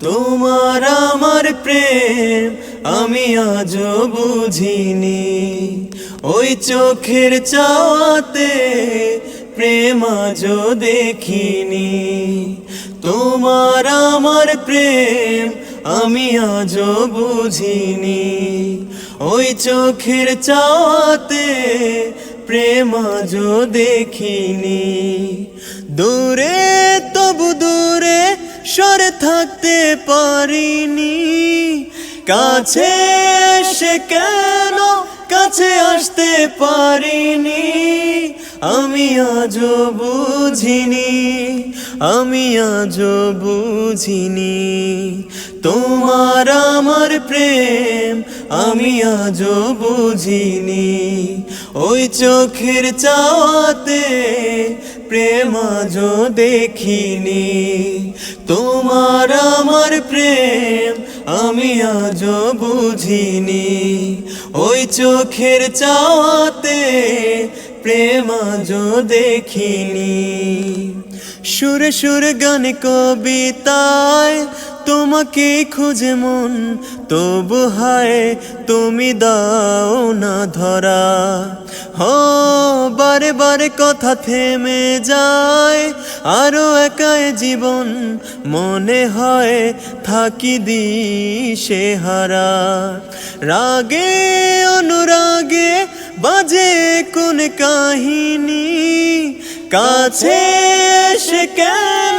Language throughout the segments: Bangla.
তোমার আমার প্রেম আমি আজও বুঝিনি। ওই চোখের চাওয়াতে প্রেম আজও দেখিনি। তোমার আমার প্রেম আমি আজও বুঝিনি। ওই চোখের চাওয়াতে প্রেম আজও দেখিনি। দূরে পারিনি। কাছে এসে কেন কাছে আসতে পারিনি? আমি আজ বুঝিনি, আমি আজ বুঝিনি। তোমার আমার প্রেম আমি আজ বুঝিনি। ওই চোখের চাওয়াতে প্রেম আজও দেখিনি। তোমার আমার প্রেম আমি আজ বুঝিনি। ওই চোখের চাওয়াতে প্রেম আজও দেখিনি। সুর সুর গান কবিতায় তোমাকে খুঁজে মন, তবু হায় তুমি দাও না ধরা। হ বারে বারে কথা থেমে যায়, আরও একাই জীবন, মনে হয় থাকি দিশে হারা। রাগে, অনুরাগে বাজে কোন কাহিনী, কাছে এসে কেন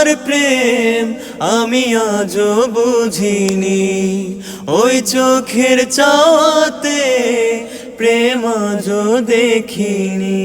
আমার প্রেম আমি আজও বুঝিনি। ওই চোখের চাওয়াতে প্রেম আজ দেখিনি।